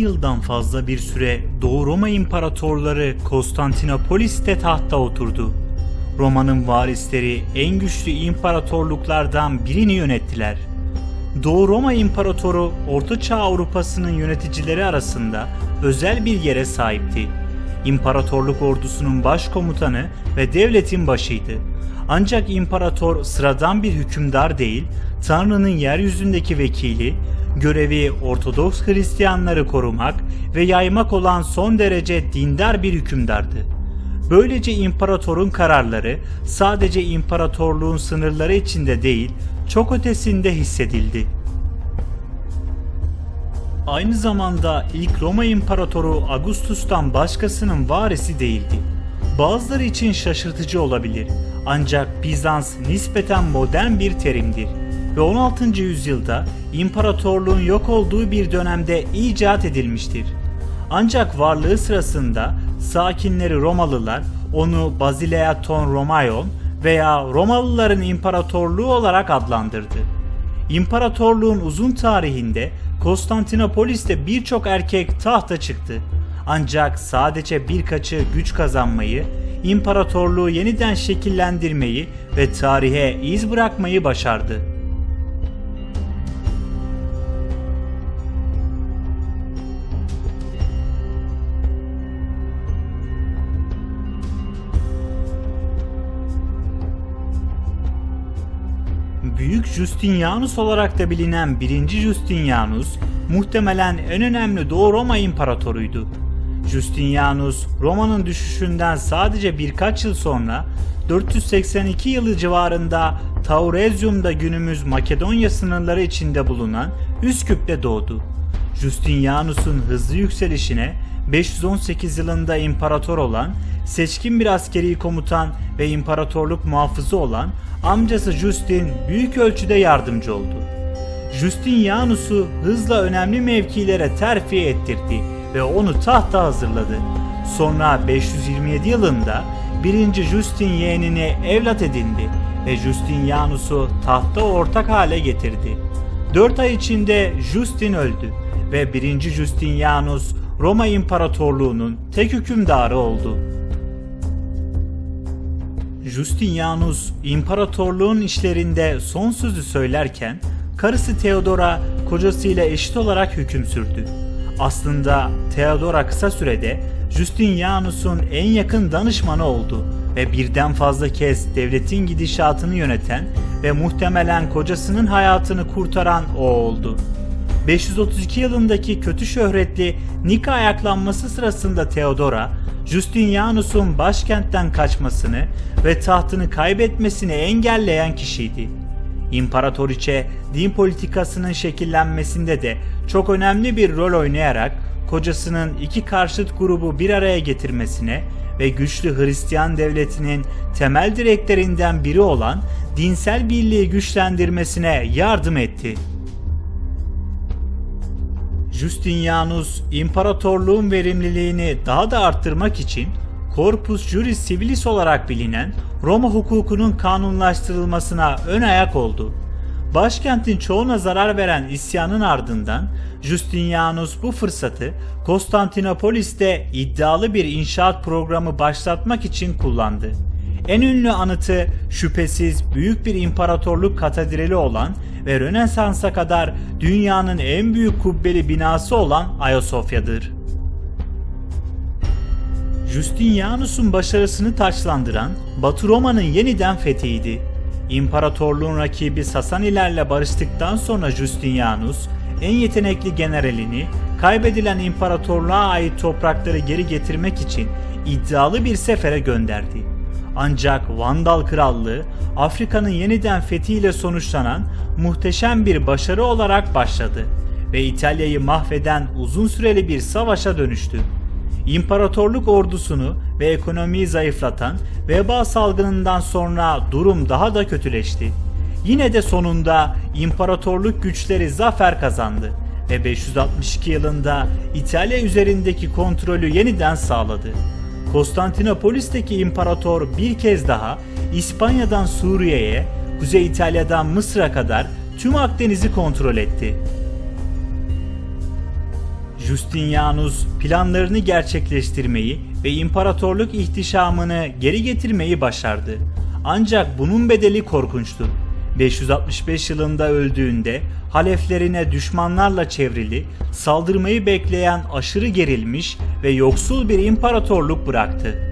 yıldan fazla bir süre Doğu Roma İmparatorları Konstantinopolis'te tahta oturdu. Roma'nın varisleri en güçlü imparatorluklardan birini yönettiler. Doğu Roma İmparatoru Orta Çağ Avrupa'sının yöneticileri arasında özel bir yere sahipti. İmparatorluk ordusunun başkomutanı ve devletin başıydı. Ancak imparator sıradan bir hükümdar değil, Tanrı'nın yeryüzündeki vekili, görevi Ortodoks Hristiyanları korumak ve yaymak olan son derece dindar bir hükümdardı. Böylece imparatorun kararları sadece imparatorluğun sınırları içinde değil, çok ötesinde hissedildi. Aynı zamanda ilk Roma İmparatoru Augustus'tan başkasının varisi değildi. Bazıları için şaşırtıcı olabilir ancak Bizans nispeten modern bir terimdir ve 16. yüzyılda imparatorluğun yok olduğu bir dönemde icat edilmiştir. Ancak varlığı sırasında sakinleri Romalılar onu Basileaton Romaion veya Romalıların imparatorluğu olarak adlandırdı. İmparatorluğun uzun tarihinde Konstantinopolis'te birçok erkek tahta çıktı. Ancak sadece birkaçı güç kazanmayı, imparatorluğu yeniden şekillendirmeyi ve tarihe iz bırakmayı başardı. Büyük Justinianus olarak da bilinen 1. Justinianus muhtemelen en önemli Doğu Roma imparatoruydu. Justinianus Roma'nın düşüşünden sadece birkaç yıl sonra 482 yılı civarında Taurezium'da günümüz Makedonya sınırları içinde bulunan Üsküp'te doğdu. Justinianus'un hızlı yükselişine 518 yılında imparator olan, seçkin bir askeri komutan ve imparatorluk muhafızı olan amcası Justin büyük ölçüde yardımcı oldu. Justinianus'u hızla önemli mevkilere terfi ettirdi ve onu tahta hazırladı. Sonra 527 yılında 1. Justin yeğenini evlat edindi ve Justinianus'u tahta ortak hale getirdi. 4 ay içinde Justin öldü ve 1. Justinianus Roma İmparatorluğu'nun tek hükümdarı oldu. Justinianus imparatorluğun işlerinde son sözü söylerken karısı Theodora kocasıyla eşit olarak hüküm sürdü. Aslında Theodora kısa sürede Justinianus'un en yakın danışmanı oldu ve birden fazla kez devletin gidişatını yöneten ve muhtemelen kocasının hayatını kurtaran o oldu. 532 yılındaki kötü şöhretli Nika ayaklanması sırasında Theodora, Justinianus'un başkentten kaçmasını ve tahtını kaybetmesini engelleyen kişiydi. İmparatoriçe din politikasının şekillenmesinde de çok önemli bir rol oynayarak kocasının iki karşıt grubu bir araya getirmesine ve güçlü Hristiyan devletinin temel direklerinden biri olan dinsel birliği güçlendirmesine yardım etti. Justinianus imparatorluğun verimliliğini daha da arttırmak için Corpus Juris Civilis olarak bilinen Roma hukukunun kanunlaştırılmasına ön ayak oldu. Başkentin çoğuna zarar veren isyanın ardından Justinianus bu fırsatı Konstantinopolis'te iddialı bir inşaat programı başlatmak için kullandı. En ünlü anıtı şüphesiz büyük bir imparatorluk katedrali olan ve Rönesans'a kadar dünyanın en büyük kubbeli binası olan Ayasofya'dır. Justinianus'un başarısını taçlandıran Batı Roma'nın yeniden fethiydi. İmparatorluğun rakibi Sasanilerle barıştıktan sonra Justinianus, en yetenekli generalini kaybedilen imparatorluğa ait toprakları geri getirmek için iddialı bir sefere gönderdi. Ancak Vandal Krallığı Afrika'nın yeniden fethiyle sonuçlanan muhteşem bir başarı olarak başladı ve İtalya'yı mahveden uzun süreli bir savaşa dönüştü. İmparatorluk ordusunu ve ekonomiyi zayıflatan veba salgınından sonra durum daha da kötüleşti. Yine de sonunda imparatorluk güçleri zafer kazandı ve 562 yılında İtalya üzerindeki kontrolü yeniden sağladı. Konstantinopolis'teki imparator bir kez daha İspanya'dan Suriye'ye, Kuzey İtalya'dan Mısır'a kadar tüm Akdeniz'i kontrol etti. Justinianus planlarını gerçekleştirmeyi ve imparatorluk ihtişamını geri getirmeyi başardı. Ancak bunun bedeli korkunçtu. 565 yılında öldüğünde haleflerine düşmanlarla çevrili, saldırmayı bekleyen aşırı gerilmiş ve yoksul bir imparatorluk bıraktı.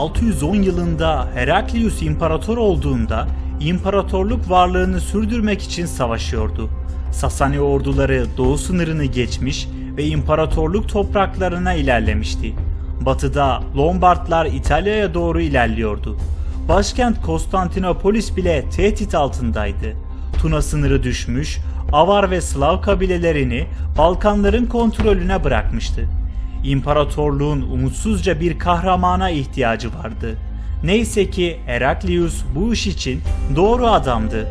...610 yılında Heraklius imparator olduğunda imparatorluk varlığını sürdürmek için savaşıyordu. Sasani orduları doğu sınırını geçmiş ve imparatorluk topraklarına ilerlemişti. Batıda Lombardlar İtalya'ya doğru ilerliyordu. Başkent Konstantinopolis bile tehdit altındaydı. Tuna sınırı düşmüş, Avar ve Slav kabilelerini Balkanların kontrolüne bırakmıştı. İmparatorluğun umutsuzca bir kahramana ihtiyacı vardı. Neyse ki Heraklius bu iş için doğru adamdı.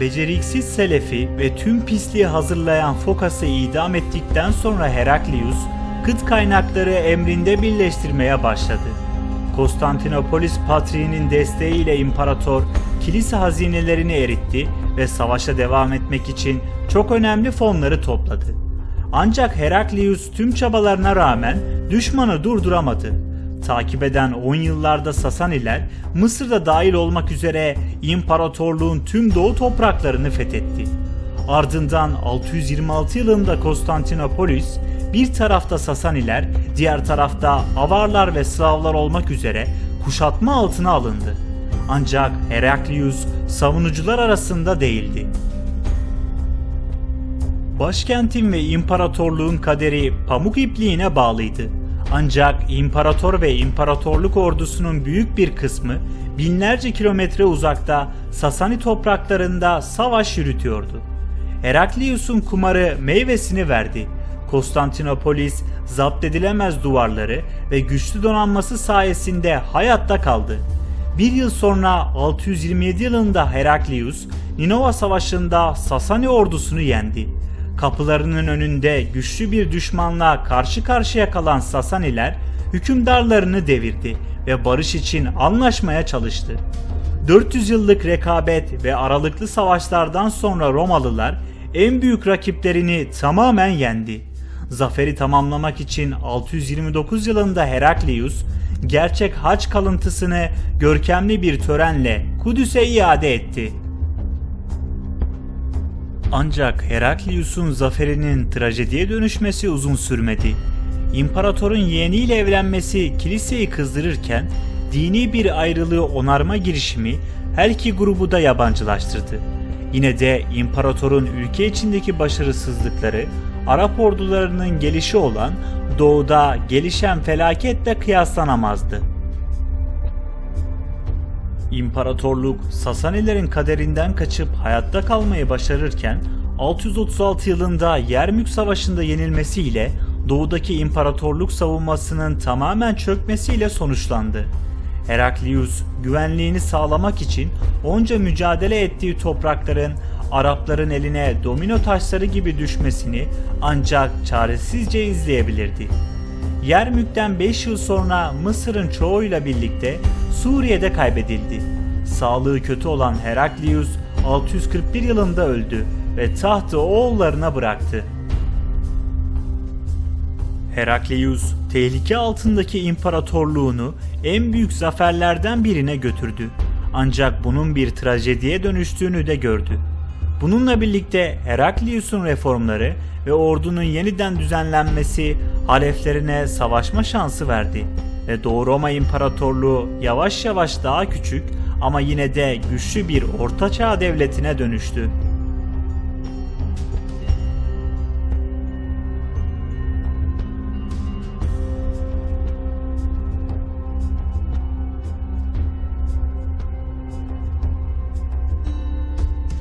Beceriksiz Selefi ve tüm pisliği hazırlayan Fokas'ı idam ettikten sonra Heraklius, kıt kaynakları emrinde birleştirmeye başladı. Konstantinopolis patriğinin desteğiyle imparator kilise hazinelerini eritti ve savaşa devam etmek için çok önemli fonları topladı. Ancak Heraklius tüm çabalarına rağmen düşmanı durduramadı. Takip eden 10 yıllarda Sasaniler Mısır'da dahil olmak üzere imparatorluğun tüm doğu topraklarını fethetti. Ardından 626 yılında Konstantinopolis bir tarafta Sasaniler, diğer tarafta Avarlar ve Slavlar olmak üzere kuşatma altına alındı. Ancak Heraklius savunucular arasında değildi. Başkentin ve imparatorluğun kaderi pamuk ipliğine bağlıydı. Ancak imparator ve imparatorluk ordusunun büyük bir kısmı binlerce kilometre uzakta Sasani topraklarında savaş yürütüyordu. Heraklius'un kumarı meyvesini verdi. Konstantinopolis zapt edilemez duvarları ve güçlü donanması sayesinde hayatta kaldı. Bir yıl sonra 627 yılında Heraklius Ninova Savaşı'nda Sasani ordusunu yendi. Kapılarının önünde güçlü bir düşmanla karşı karşıya kalan Sasaniler hükümdarlarını devirdi ve barış için anlaşmaya çalıştı. 400 yıllık rekabet ve aralıklı savaşlardan sonra Romalılar en büyük rakiplerini tamamen yendi. Zaferi tamamlamak için 629 yılında Heraklius gerçek haç kalıntısını görkemli bir törenle Kudüs'e iade etti. Ancak Heraklius'un zaferinin trajediye dönüşmesi uzun sürmedi. İmparatorun yeğeniyle evlenmesi kiliseyi kızdırırken dini bir ayrılığı onarma girişimi her iki grubu da yabancılaştırdı. Yine de imparatorun ülke içindeki başarısızlıkları Arap ordularının gelişi olan doğuda gelişen felaketle kıyaslanamazdı. İmparatorluk Sasanilerin kaderinden kaçıp hayatta kalmayı başarırken 636 yılında Yermük Savaşı'nda yenilmesiyle doğudaki imparatorluk savunmasının tamamen çökmesiyle sonuçlandı. Heraklius güvenliğini sağlamak için onca mücadele ettiği toprakların Arapların eline domino taşları gibi düşmesini ancak çaresizce izleyebilirdi. Yermük'ten 5 yıl sonra Mısır'ın çoğuyla birlikte Suriye'de kaybedildi. Sağlığı kötü olan Heraklius 641 yılında öldü ve tahtı oğullarına bıraktı. Herakleius tehlike altındaki imparatorluğunu en büyük zaferlerden birine götürdü. Ancak bunun bir trajediye dönüştüğünü de gördü. Bununla birlikte Heraklius'un reformları ve ordunun yeniden düzenlenmesi haleflerine savaşma şansı verdi ve Doğu Roma İmparatorluğu yavaş yavaş daha küçük ama yine de güçlü bir ortaçağ devletine dönüştü.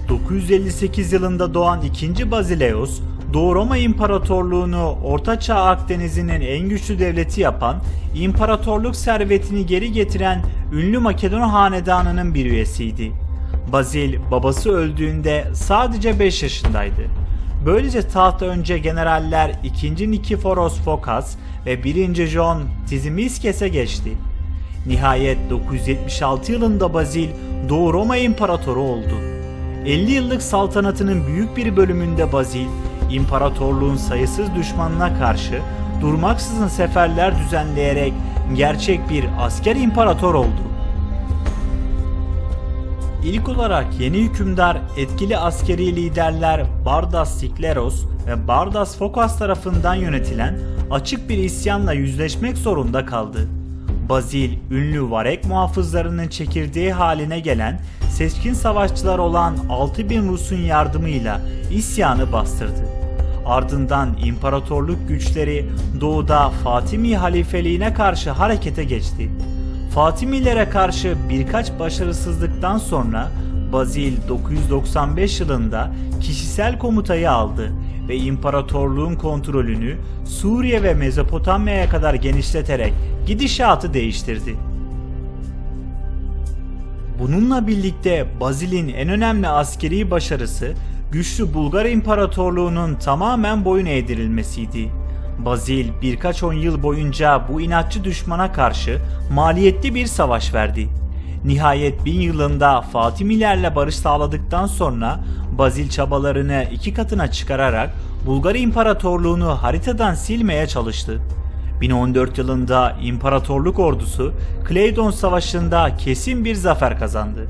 ...958 yılında doğan 2. Bazileus, Doğu Roma İmparatorluğunu Orta Çağ Akdeniz'inin en güçlü devleti yapan, imparatorluk servetini geri getiren ünlü Makedon hanedanının bir üyesiydi. Bazil babası öldüğünde sadece 5 yaşındaydı. Böylece tahta önce generaller 2. Nikiforos Fokas ve 1. John Tzimiskes'e geçti. Nihayet 976 yılında Bazil Doğu Roma İmparatoru oldu. 50 yıllık saltanatının büyük bir bölümünde Bazil, imparatorluğun sayısız düşmanına karşı durmaksızın seferler düzenleyerek gerçek bir asker imparator oldu. İlk olarak yeni hükümdar etkili askeri liderler Bardas Sikleros ve Bardas Fokas tarafından yönetilen açık bir isyanla yüzleşmek zorunda kaldı. Bazil, ünlü Varek muhafızlarının çekirdeği haline gelen seçkin savaşçılar olan 6000 Rus'un yardımıyla isyanı bastırdı. Ardından imparatorluk güçleri doğuda Fatimi halifeliğine karşı harekete geçti. Fatimilere karşı birkaç başarısızlıktan sonra Bazil 995 yılında kişisel komutayı aldı ve imparatorluğun kontrolünü Suriye ve Mezopotamya'ya kadar genişleterek gidişatı değiştirdi. Bununla birlikte Bazil'in en önemli askeri başarısı güçlü Bulgar İmparatorluğu'nun tamamen boyun eğdirilmesiydi. Bazil birkaç on yıl boyunca bu inatçı düşmana karşı maliyetli bir savaş verdi. Nihayet bin yılında Fatimilerle barış sağladıktan sonra Bazil çabalarını iki katına çıkararak Bulgar İmparatorluğunu haritadan silmeye çalıştı. 1014 yılında İmparatorluk ordusu Kleydon Savaşı'nda kesin bir zafer kazandı.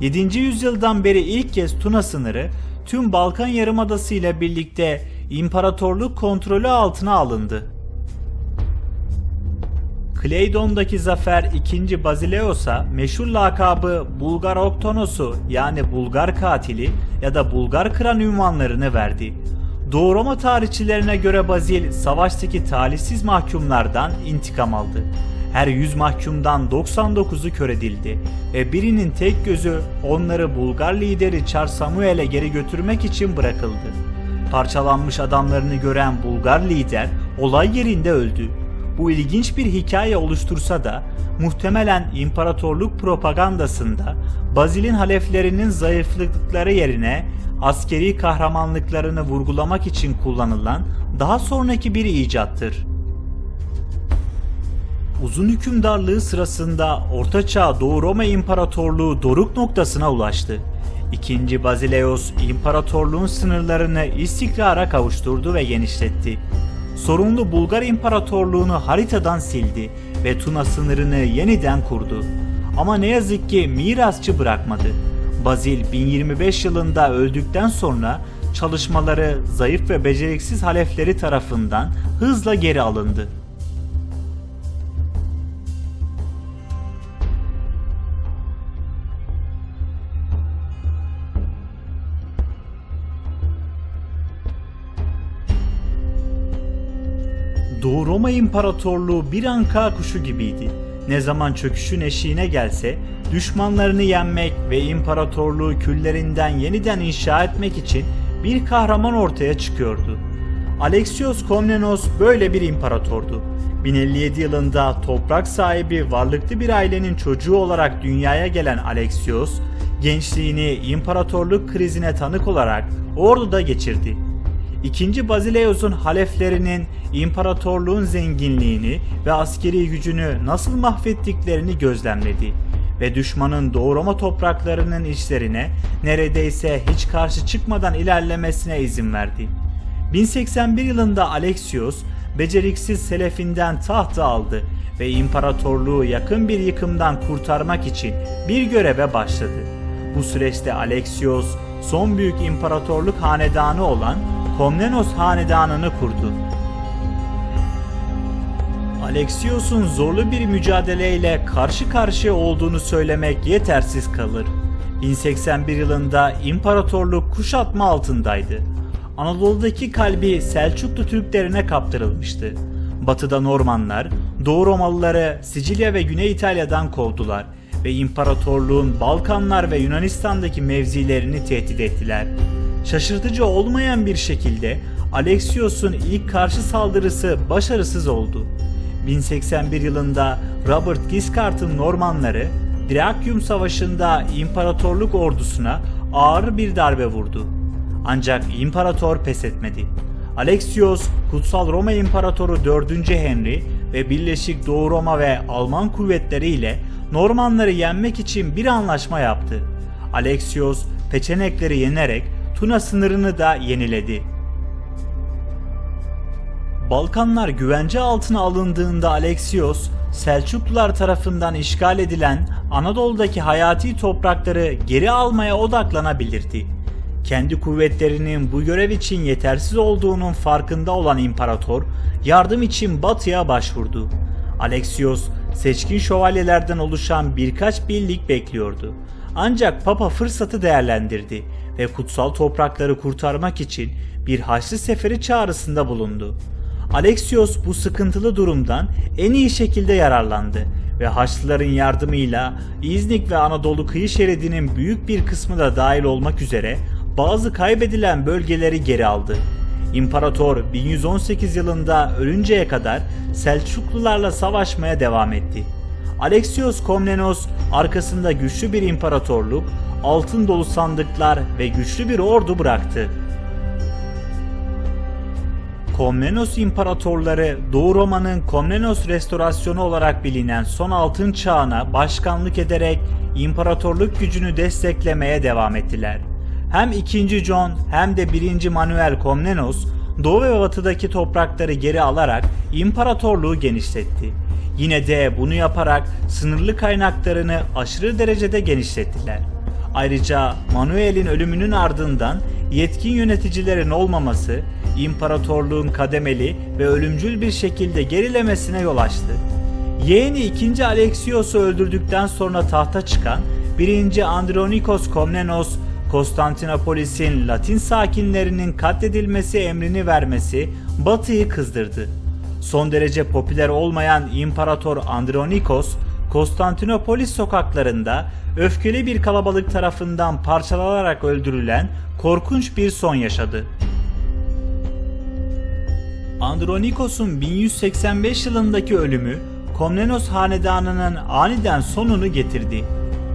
7. yüzyıldan beri ilk kez Tuna sınırı tüm Balkan Yarımadası ile birlikte imparatorluk kontrolü altına alındı. Kleydon'daki zafer 2. Bazileos'a meşhur lakabı Bulgar Oktonos'u yani Bulgar katili ya da Bulgar kıran ünvanlarını verdi. Doğu Roma tarihçilerine göre Bazil savaştaki talihsiz mahkumlardan intikam aldı. Her 100 mahkumdan 99'u kör edildi ve birinin tek gözü onları Bulgar lideri Çar Samuel'e geri götürmek için bırakıldı. Parçalanmış adamlarını gören Bulgar lider olay yerinde öldü. Bu ilginç bir hikaye oluştursa da muhtemelen imparatorluk propagandasında Bazil'in haleflerinin zayıflıkları yerine askeri kahramanlıklarını vurgulamak için kullanılan daha sonraki bir icattır. Uzun hükümdarlığı sırasında Ortaçağ Doğu Roma İmparatorluğu doruk noktasına ulaştı. İkinci Bazileos imparatorluğun sınırlarını istikrara kavuşturdu ve genişletti. Sorumlu Bulgar İmparatorluğunu haritadan sildi ve Tuna sınırını yeniden kurdu. Ama ne yazık ki mirasçı bırakmadı. Bazil 1025 yılında öldükten sonra çalışmaları zayıf ve beceriksiz halefleri tarafından hızla geri alındı. Doğu Roma İmparatorluğu bir anka kuşu gibiydi. Ne zaman çöküşün eşiğine gelse düşmanlarını yenmek ve imparatorluğu küllerinden yeniden inşa etmek için bir kahraman ortaya çıkıyordu. Alexios Komnenos böyle bir imparatordu. 1057 yılında toprak sahibi varlıklı bir ailenin çocuğu olarak dünyaya gelen Alexios, gençliğini imparatorluk krizine tanık olarak orduda geçirdi. İkinci Bazileus'un haleflerinin imparatorluğun zenginliğini ve askeri gücünü nasıl mahvettiklerini gözlemledi ve düşmanın Doğu Roma topraklarının içlerine neredeyse hiç karşı çıkmadan ilerlemesine izin verdi. 1081 yılında Alexios beceriksiz Selefinden tahtı aldı ve imparatorluğu yakın bir yıkımdan kurtarmak için bir göreve başladı. Bu süreçte Alexios son büyük imparatorluk hanedanı olan Komnenos hanedanını kurdu. Alexios'un zorlu bir mücadeleyle karşı karşıya olduğunu söylemek yetersiz kalır. 1081 yılında imparatorluk kuşatma altındaydı. Anadolu'daki kalbi Selçuklu Türklerine kaptırılmıştı. Batıda Normanlar, Doğu Romalıları Sicilya ve Güney İtalya'dan kovdular ve imparatorluğun Balkanlar ve Yunanistan'daki mevzilerini tehdit ettiler. Şaşırtıcı olmayan bir şekilde Alexios'un ilk karşı saldırısı başarısız oldu. 1081 yılında Robert Guiscard'ın Normanları Drakium Savaşı'nda imparatorluk ordusuna ağır bir darbe vurdu. Ancak imparator pes etmedi. Alexios, Kutsal Roma İmparatoru 4. Henry ve Birleşik Doğu Roma ve Alman kuvvetleriyle Normanları yenmek için bir anlaşma yaptı. Alexios, Peçenekleri yenerek Tuna sınırını da yeniledi. Balkanlar güvence altına alındığında Alexios, Selçuklular tarafından işgal edilen Anadolu'daki hayati toprakları geri almaya odaklanabilirdi. Kendi kuvvetlerinin bu görev için yetersiz olduğunun farkında olan imparator, yardım için batıya başvurdu. Alexios, seçkin şövalyelerden oluşan birkaç birlik bekliyordu. Ancak Papa fırsatı değerlendirdi ve kutsal toprakları kurtarmak için bir Haçlı Seferi çağrısında bulundu. Alexios bu sıkıntılı durumdan en iyi şekilde yararlandı ve Haçlıların yardımıyla İznik ve Anadolu kıyı şeridinin büyük bir kısmı da dahil olmak üzere bazı kaybedilen bölgeleri geri aldı. İmparator 1118 yılında ölünceye kadar Selçuklularla savaşmaya devam etti. Alexios Komnenos arkasında güçlü bir imparatorluk, altın dolu sandıklar ve güçlü bir ordu bıraktı. Komnenos imparatorları Doğu Roma'nın Komnenos restorasyonu olarak bilinen son altın çağına başkanlık ederek imparatorluk gücünü desteklemeye devam ettiler. Hem 2. John hem de 1. Manuel Komnenos Doğu ve Batı'daki toprakları geri alarak imparatorluğu genişletti. Yine de bunu yaparak sınırlı kaynaklarını aşırı derecede genişlettiler. Ayrıca Manuel'in ölümünün ardından yetkin yöneticilerin olmaması imparatorluğun kademeli ve ölümcül bir şekilde gerilemesine yol açtı. Yeğeni 2. Alexios'u öldürdükten sonra tahta çıkan 1. Andronikos Komnenos, Konstantinopolis'in Latin sakinlerinin katledilmesi emrini vermesi Batı'yı kızdırdı. Son derece popüler olmayan İmparator Andronikos, Konstantinopolis sokaklarında öfkeli bir kalabalık tarafından parçalanarak öldürülen korkunç bir son yaşadı. Andronikos'un 1185 yılındaki ölümü Komnenos hanedanının aniden sonunu getirdi.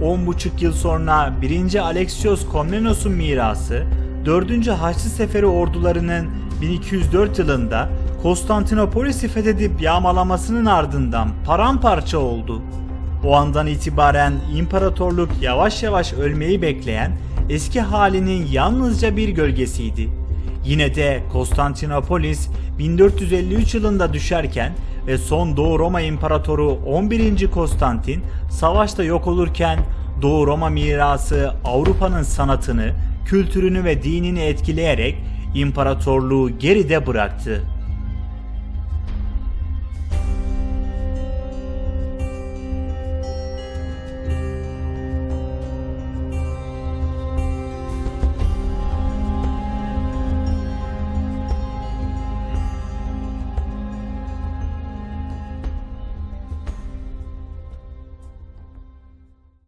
10,5 yıl sonra 1. Alexios Komnenos'un mirası 4. Haçlı Seferi ordularının 1204 yılında Konstantinopolis'i fethedip yağmalamasının ardından paramparça oldu. O andan itibaren imparatorluk yavaş yavaş ölmeyi bekleyen eski halinin yalnızca bir gölgesiydi. Yine de Konstantinopolis 1453 yılında düşerken ve son Doğu Roma İmparatoru 11. Konstantin savaşta yok olurken Doğu Roma mirası Avrupa'nın sanatını, kültürünü ve dinini etkileyerek imparatorluğu geride bıraktı.